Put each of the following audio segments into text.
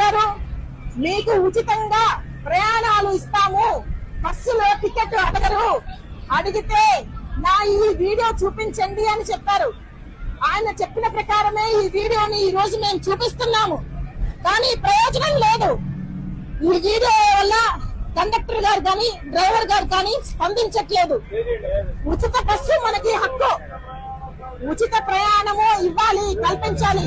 గారు మీకు ఉచితంగా ప్రయాణాలు ఇస్తాము. బస్సులో టికెట్ అడగరు. అడిగితే నా ఈ వీడియో చూపించండి అని చెప్పారు. ఆయన చెప్పిన ప్రకారమే ఈ వీడియోని ఈ రోజు మేము చూపిస్తున్నాము. కానీ ప్రయోజనం లేదు. ఈ వీడియో వల్ల కండక్టర్ గారు కానీ డ్రైవర్ గారు కానీ స్పందించట్లేదు. ఉచిత బస్సు మనకి హక్కు. ఉచిత ప్రయాణము ఇవ్వాలి కల్పించాలి.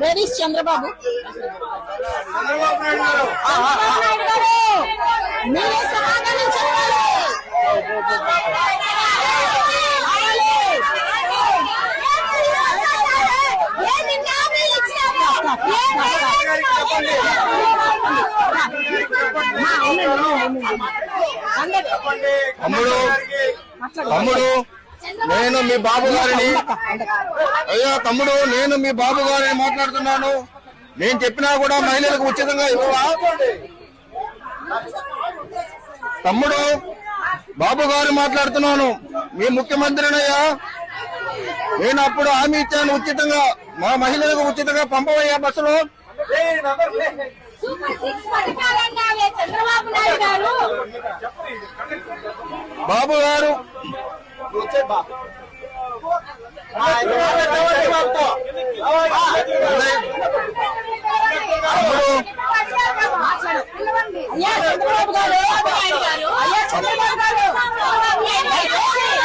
Chandrababu? చంద్రబాబు మీరే సమాధానం చెప్పాలి తమ్ముడు తమ్ముడు నేను మీ బాబు గారిని అయ్యా తమ్ముడు నేను మీ బాబు గారిని మాట్లాడుతున్నాను. నేను చెప్పినా కూడా మహిళలకు ఉచితంగా ఇవ్వవా? తమ్ముడు బాబు గారు మాట్లాడుతున్నాను. మీ ముఖ్యమంత్రినయ్యా నేను అప్పుడు హామీ ఇచ్చాను ఉచితంగా. మా మహిళలకు ఉచితంగా పంపవయ్యా బస్సులో. బాబు గారు అయ్యా చంద్రబాబు గారు అయ్యా చంద్రబాబు గారు తమ్ముడు తమ్ముడు నేను మీ బాబు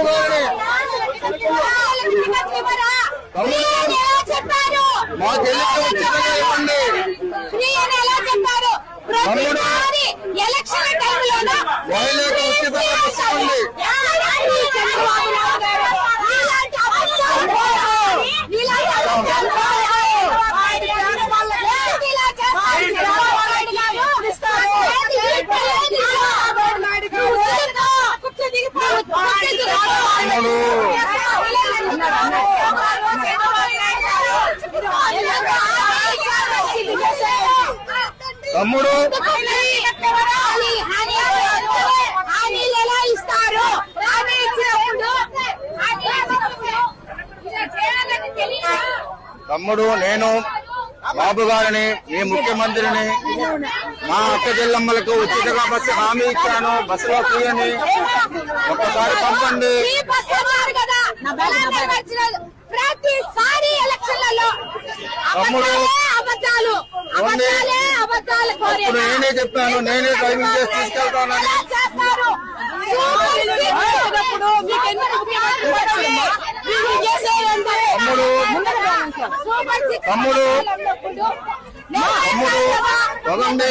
గారిని చెప్పారు? మా చెల్లికి ఉచితంగా ఇవ్వండి తమ్ముడు. ప్రతిసారి ఎలక్షన్ టైంలోనూ మహిళలకు ఉచితంగా ఇవ్వండి చంద్రబాబు నాయుడు గారు ఇలాంటి అబద్ధాలు పోరాడు. ఇలాంటి అబద్ధాలు పోరాడు. ఎందుకు ఇలా చేస్తారు చంద్రబాబు నాయుడు గారు? ఏంటి ఈ పిల్లల్ని చంద్రబాబు నాయుడు గారు? ఉచితంగా కుర్చీ దిగిపోయి కుర్చీ దిగిపోయి తమ్ముడు తమ్ముడు హామీలు ఎలా ఇస్తారు హామీ ఇచ్చినప్పుడు ఇలా చేయాలని తెలియదు తమ్ముడు నేను బాబు గారిని మీ ముఖ్యమంత్రిని మా అక్క చెల్లమ్మలకు ఉచితంగా బస్సు హామీ ఇచ్చాను బస్సులో ఫ్రీ అని ఒక్కసారి పంపండి తమ్ముడు. అప్పుడు నేనే చెప్పాను నేనే డ్రైవింగ్ చేసి తీసుకెళ్తానని. తమ్ముడు తమ్ముడు. తమ్ముడు వదండి.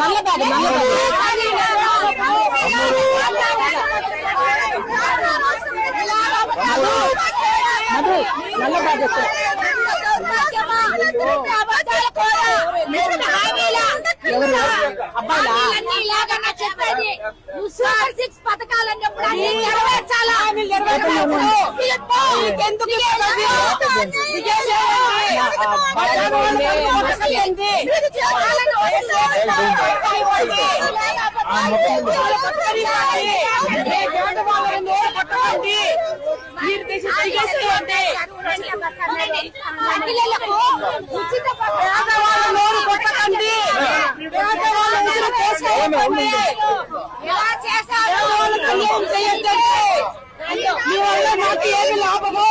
నల్ల బ్యాగ్ నల్ల అబ్బాయిలా? చెప్పేది సూపర్ సిక్స్ పథకాలన్నప్పుడు అన్ని నెరవేర్చాలా ఎందుకు మహిళలకు ఉచిత నోరు కొట్టకండి మీ వల్ల నాకు ఏమి లాభము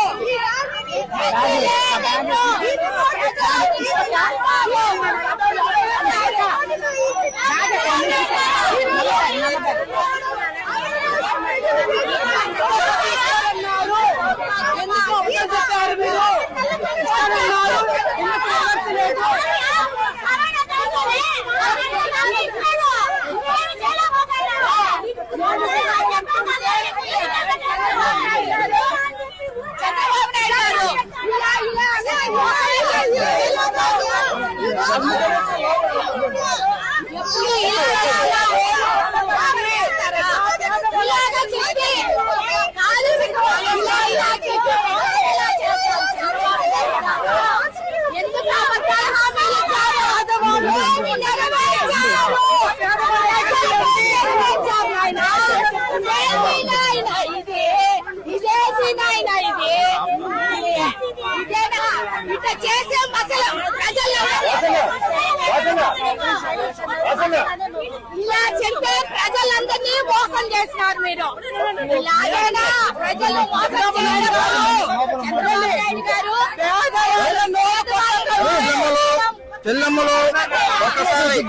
అబద్ధం చెప్పారు మీరు ఇస్తానన్నారు ఎందుకు ఇవ్వట్లేదు చంద్రబాబు నాయుడు గారు ఇలా ఇలా ఇలా ఎప్పుడు ఇలాగ చెప్పి కాదు ఇలా ఇలా చెప్పి ఇలా చేస్తాం ఎందుకు అబద్ధాల హామీలు ఇచ్చారు? ఏమి నెరవేర్చారు? నెరవేర్చారు నాయనా. ఇదేమి నాయనా ఇది? ఇదేసి నాయనా ఇది? ఇదేనా? ఇట్లా చేసే మసలు ప్రజల్లో ఇలా చెప్తే ప్రజలందరినీ మోసం చేసినారు మీరు. ఇలాగేనా ప్రజలు మోసం చేయడం చంద్రబాబు నాయుడు గారు చెల్లెమ్మలు చెల్లెమ్మలు ఒక్కసారి.